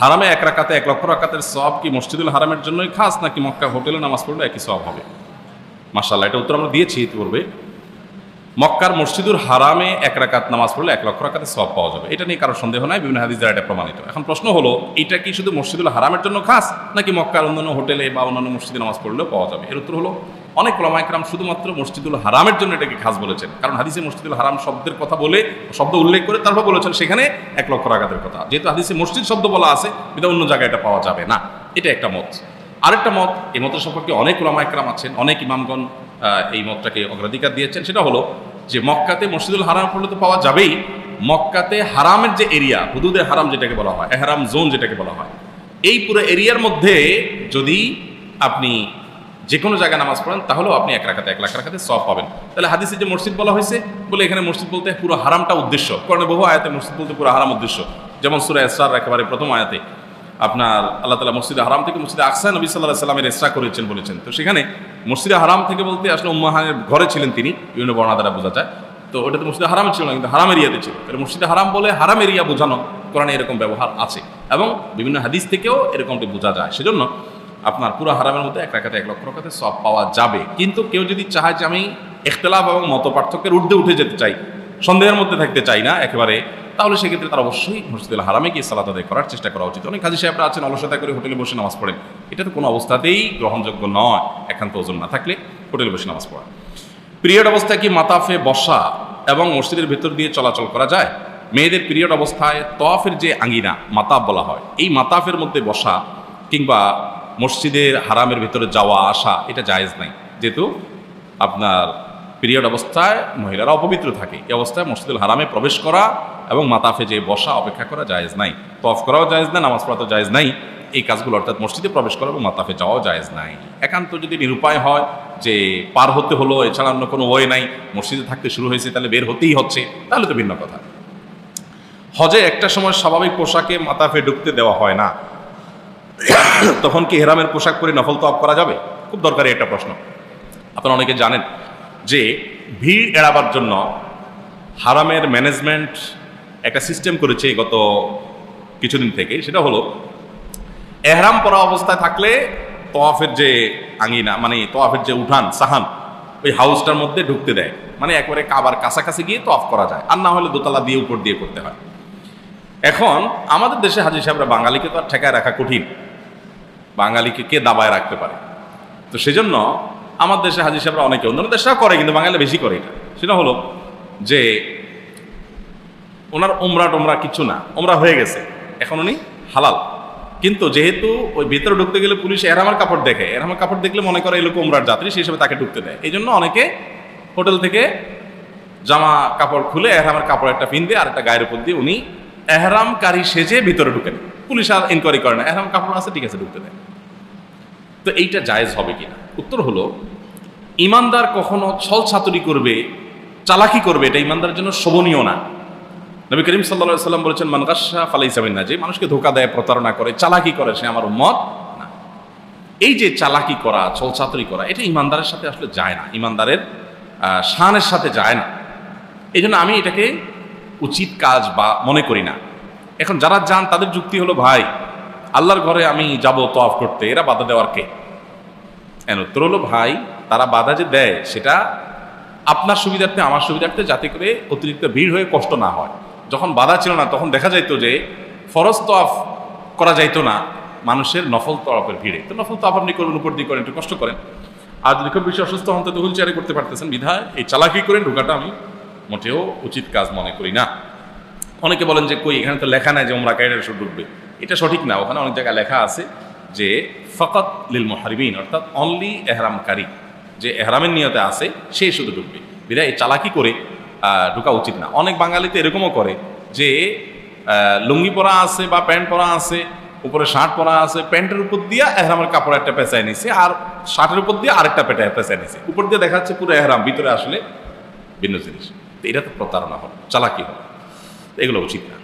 হারামে এক রাকাতে, এক লক্ষ রাকাতের সব কি মসজিদুল হারামের জন্যই খাস, নাকি মক্কা হোটেলে নামাজ পড়লে একই সব হবে? মার্শাল্লাহ এটা উত্তর আমরা দিয়েছি ইতিপূর্বে। মক্কার মসজিদুল হারামে এক রাকাত নামাজ পড়লে এক লক্ষ রাকাতে সব পাওয়া যাবে। এটা নিয়ে কারও সন্দেহ নাই, বিভিন্ন হাদিস দ্বারা এটা প্রমাণিত। এখন প্রশ্ন হলো, এটা কি শুধু মসজিদুল হারামের জন্য খাস, নাকি মক্কার অন্যান্য হোটেলে বা অন্যান্য মসজিদে নামাজ পড়লেও পাওয়া যাবে? এর উত্তর হলো অনেক ওলামাইকরাম শুধুমাত্র মসজিদুল হারামের জন্য এটাকে খাস বলেছেন। কারণ হাদিসে মসজিদুল হারাম শব্দের কথা বলে, শব্দ উল্লেখ করে তারপর বলেছেন সেখানে এক লক্ষ রাগাতের কথা। যেহেতু হাদিসে মসজিদ শব্দ বলা আছে এটা অন্য জায়গায় এটা পাওয়া যাবে না। এটা একটা মত। আরেকটা মত, এই মতের সম্পর্কে অনেক ওলামাইকরাম আছেন, অনেক ইমামগণ এই মতটাকে অগ্রাধিকার দিয়েছেন। সেটা হলো যে মক্কাতে মসজিদুল হারাম পড়লে তো পাওয়া যাবেই। মক্কাতে হারামের যে এরিয়া, হুদুদে হারাম যেটাকে বলা হয়, এহারাম জোন যেটাকে বলা হয়, এই পুরো এরিয়ার মধ্যে যদি আপনি যে কোনো জায়গায় নামাজ পড়েন, তাহলেও আপনি এক রাখাতে এক লাখ রাখাতে সব পাবেন। তাহলে হাদিসে যে মসজিদ বলা হয়েছে, বলে এখানে মসজিদ বলতে পুরো হারামটা উদ্দেশ্য। কারণ বহু আয়াতে মসজিদ বলতে পুরো হারাম উদ্দেশ্য। যেমন সুরা এসরার একেবারে প্রথম আয়াতে, আপনার আল্লাহ তালা মসজিদে হারাম থেকে মসজিদে আকসা নবী সাল্লাহ সাল্লামের এসরা করেছেন বলেছেন। তো সেখানে মসজিদে হারাম থেকে বলতে আসলে উম্মাহানের ঘরে ছিলেন তিনি, বিভিন্ন বর্ণা দ্বারা বোঝা যায়। তো ওটা তো মসজিদে হারাম ছিল না, কিন্তু হারাম এরিয়াতে ছিল। মসজিদে হারাম বলে হারাম এরিয়া বোঝানো, কোরআনে এরকম ব্যবহার আছে। এবং বিভিন্ন হাদিস থেকেও এরকমটি বোঝা যায়। সেজন্য আপনার পুরো হারামের মধ্যে এক রাখাতে এক লক্ষ রাখাতে সব পাওয়া যাবে। কিন্তু কেউ যদি চায় যে আমি এখতলাফ এবং মত পার্থক্যের ঊর্ধ্বে উঠে যেতে চাই, সন্দেহের মধ্যে থাকতে চাই না একেবারে, তাহলে সেক্ষেত্রে তার অবশ্যই মসজিদুল হারামে গিয়ে সালাত আদায় করার চেষ্টা করা উচিত। অনেক কাজী সাহেবরা আছেন, অলসতা করে হোটেলে বসে নামাজ পড়েন। এটা তো কোনো অবস্থাতেই গ্রহণযোগ্য নয়, একান্ত ওজন না থাকলে হোটেলে বসে নামাজ পড়া। পিরিয়ড অবস্থায় কি মাতাফে বসা এবং মসজিদের ভেতর দিয়ে চলাচল করা যায়? মেয়েদের পিরিয়ড অবস্থায় তফের যে আঙ্গিনা মাতাফ বলা হয়, এই মাতাফের মধ্যে বসা কিংবা মসজিদের হারামের ভেতরে যাওয়া, আসা, এটা জায়েজ নাই। যেহেতু আপনার পিরিয়ড অবস্থায় মহিলারা অপবিত্র থাকে। এই অবস্থায় মসজিদুল হারামে প্রবেশ করা এবং মাতাফে যে বসা, অপেক্ষা করা জায়েজ নাই। তফ করাও জায়েজ নাই, নামাজ পড়া তো জায়েজ নাই। এই কাজগুলো অর্থাৎ মসজিদে প্রবেশ করা এবং মাতাফে যাওয়াও জায়েজ নাই। একান্ত যদি নিরুপায় হয় যে পার হতে হলো, এছাড়া অন্য কোনো ওয়ে নাই, মসজিদে থাকতে শুরু হয়েছে, তাহলে বের হতেই হচ্ছে, তাহলে তো ভিন্ন কথা। হজে একটা সময় স্বাভাবিক পোশাকে মাতাফে ঢুকতে দেওয়া হয় না। তখন কি হেরামের পোশাক পরে নফল তপ করা যাবে? খুব দরকারি একটা প্রশ্ন। আপনারা অনেকে জানেন যে ভিড় এড়াবার জন্য হারামের ম্যানেজমেন্ট একটা সিস্টেম করেছে গত কিছুদিন থেকে। সেটা হলো, এহরাম পরা অবস্থায় থাকলে তোয়াফের যে আঙিনা মানে তোয়াফের যে উঠান, সাহান, ওই হাউসটার মধ্যে ঢুকতে দেয়। মানে একবারে কাবার কাছাকাছি গিয়ে তোয়াফ করা যায়। আর না হলে দোতলা দিয়ে উপর দিয়ে করতে হয়। এখন আমাদের দেশে হাজির সাহেবরা বাঙালিকে তো আর ঠেকায় রাখা কঠিন। বাঙালিকে কে দাবায় রাখতে পারে? তো সেজন্য আমার দেশে হাজির সাহেবরা অনেকে, অন্যান্য দেশরা করে, কিন্তু বাঙালি বেশি করে এটা। সেটা হলো যে ওনার ওমরা টোমরা কিছু না ওমরা হয়ে গেছে। এখন উনি হালাল। কিন্তু যেহেতু ওই ভেতরে ঢুকতে গেলে পুলিশ এরামার কাপড় দেখে এরামার কাপড় দেখলে মনে করে এই লোক ওমরার যাত্রী, সেই হিসেবে তাকে ঢুকতে দেয়। এই জন্য অনেকে হোটেল থেকে জামা কাপড় খুলে এহরামের কাপড় একটা পিন দিয়ে আর একটা গায়ের উপর দিয়ে উনি এহরামকারী সেজে ভিতরে ঢুকেন পুলিশ আর ইনকোয়ারি করে না, এহরাম কাপড় আছে, ঠিক আছে, ঢুকতে দেয় তো এইটা জায়েজ হবে কিনা? উত্তর হলো, ইমানদার কখনো ছল ছাতুরি করবে, চালাকি করবে, এটা ইমানদারের জন্য শোভনীয় না। নবী করিম সাল্লা সাল্লাম বলেছেন মানগাসা ফালাই না যে মানুষকে ধোকা দেয়, প্রতারণা করে, চালাকি করে, সে আমার উম্মত না। এই যে চালাকি করা, ছল ছাতুরি করা, এটা ইমানদারের সাথে আসলে যায় না। ইমানদারের শানের সাথে যায় না। এই জন্য আমি এটাকে উচিত কাজ বা মনে করি না। এখন যারা যান, তাদের যুক্তি হলো, ভাই, আল্লাহর ঘরে আমি যাব তফ করতে, এরা বাধা দেওয়ার কে? এন উত্তর হলো, ভাই, তারা বাধা যে দেয়, সেটা আপনার সুবিধার্থে, আমার সুবিধার্থে, যাতে করে অতিরিক্ত ভিড় হয়ে কষ্ট না হয়। যখন বাধা ছিল না, তখন দেখা যাইতো যে ফরজ তফ করা যাইতো না, মানুষের নফল তরফের ভিড়ে। তো নফল তফ আপনি করুন, উপর দিয়ে করেন, একটু কষ্ট করেন। আর যদি খুব বেশি অসুস্থ হন, তো হুইল চেয়ারে করতে পারতেছেন বিধায়। এই চালাকি করেন ঢোকাটা আমি মোটেও উচিত কাজ মনে করি না। অনেকে বলেন যে, কই, এখানে তো লেখা নাই যে ওমরা কাইরা শুধু ঢুকবে। এটা সঠিক না। ওখানে অনেক জায়গায় লেখা আছে যে, ফকত লিল মহারিবিন অর্থাৎ অনলি এহরামকারী। যে এহরামের নিয়তে আছে, সে শুধু ঢুকবে। বিধায় এই চালাকি করে ঢোকা উচিত না। অনেক বাঙালিতে এরকমও করে যে লুঙ্গি পরা আছে বা প্যান্ট পরা আছে, উপরে শার্ট পরা আছে, প্যান্টের উপর দিয়ে এহরামের কাপড় একটা পেঁচায় নিছে আর শার্টের উপর দিয়ে আরেকটা পেটে পেঁচায় নিছে। উপর দিয়ে দেখা যাচ্ছে পুরো এহরাম, ভিতরে আসলে ভিন্ন জিনিস। এটা তো প্রতারণা হবে চালাকি হবে। এগুলো উচিত না।